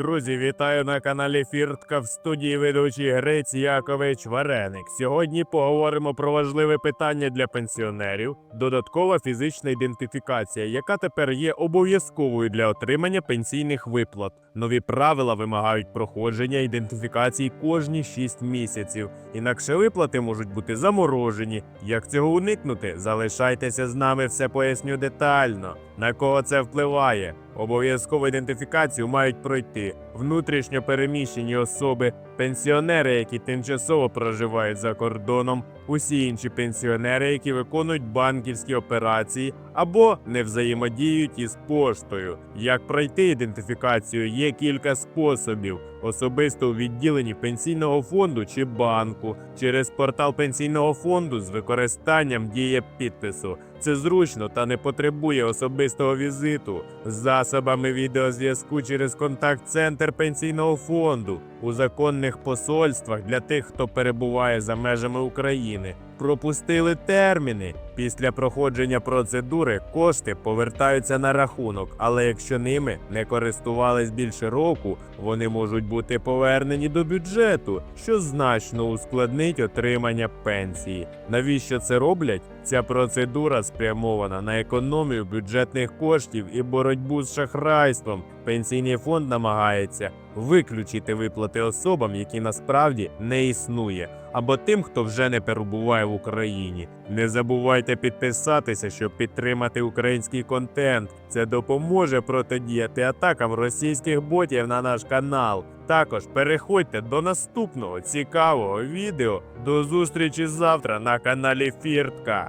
Друзі, вітаю на каналі Фіртка в студії ведучий Грець Якович Вареник. Сьогодні поговоримо про важливе питання для пенсіонерів: додаткова фізична ідентифікація, яка тепер є обов'язковою для отримання пенсійних виплат. Нові правила вимагають проходження ідентифікації кожні 6 місяців, інакше виплати можуть бути заморожені. Як цього уникнути? Залишайтеся з нами, все поясню детально. На кого це впливає? Обов'язкову ідентифікацію мають пройти внутрішньо переміщені особи, пенсіонери, які тимчасово проживають за кордоном, усі інші пенсіонери, які виконують банківські операції або не взаємодіють із поштою. Як пройти ідентифікацію, кілька способів: особисто у відділенні пенсійного фонду чи банку, через портал пенсійного фонду з використанням діє підпису. Це зручно та не потребує особистого візиту з засобами відеозв'язку через контакт-центр пенсійного фонду у законних посольствах для тих, хто перебуває за межами України. Пропустили терміни. Після проходження процедури кошти повертаються на рахунок, але якщо ними не користувались більше року, вони можуть бути повернені до бюджету, що значно ускладнить отримання пенсії. Навіщо це роблять? Ця процедура спрямована на економію бюджетних коштів і боротьбу з шахрайством. Пенсійний фонд намагається виключити виплати особам, які насправді не існує, або тим, хто вже не перебуває в Україні. Не забувайте підписатися, щоб підтримати український контент. Це допоможе протидіяти атакам російських ботів на наш канал. Також переходьте до наступного цікавого відео. До зустрічі завтра на каналі Фіртка.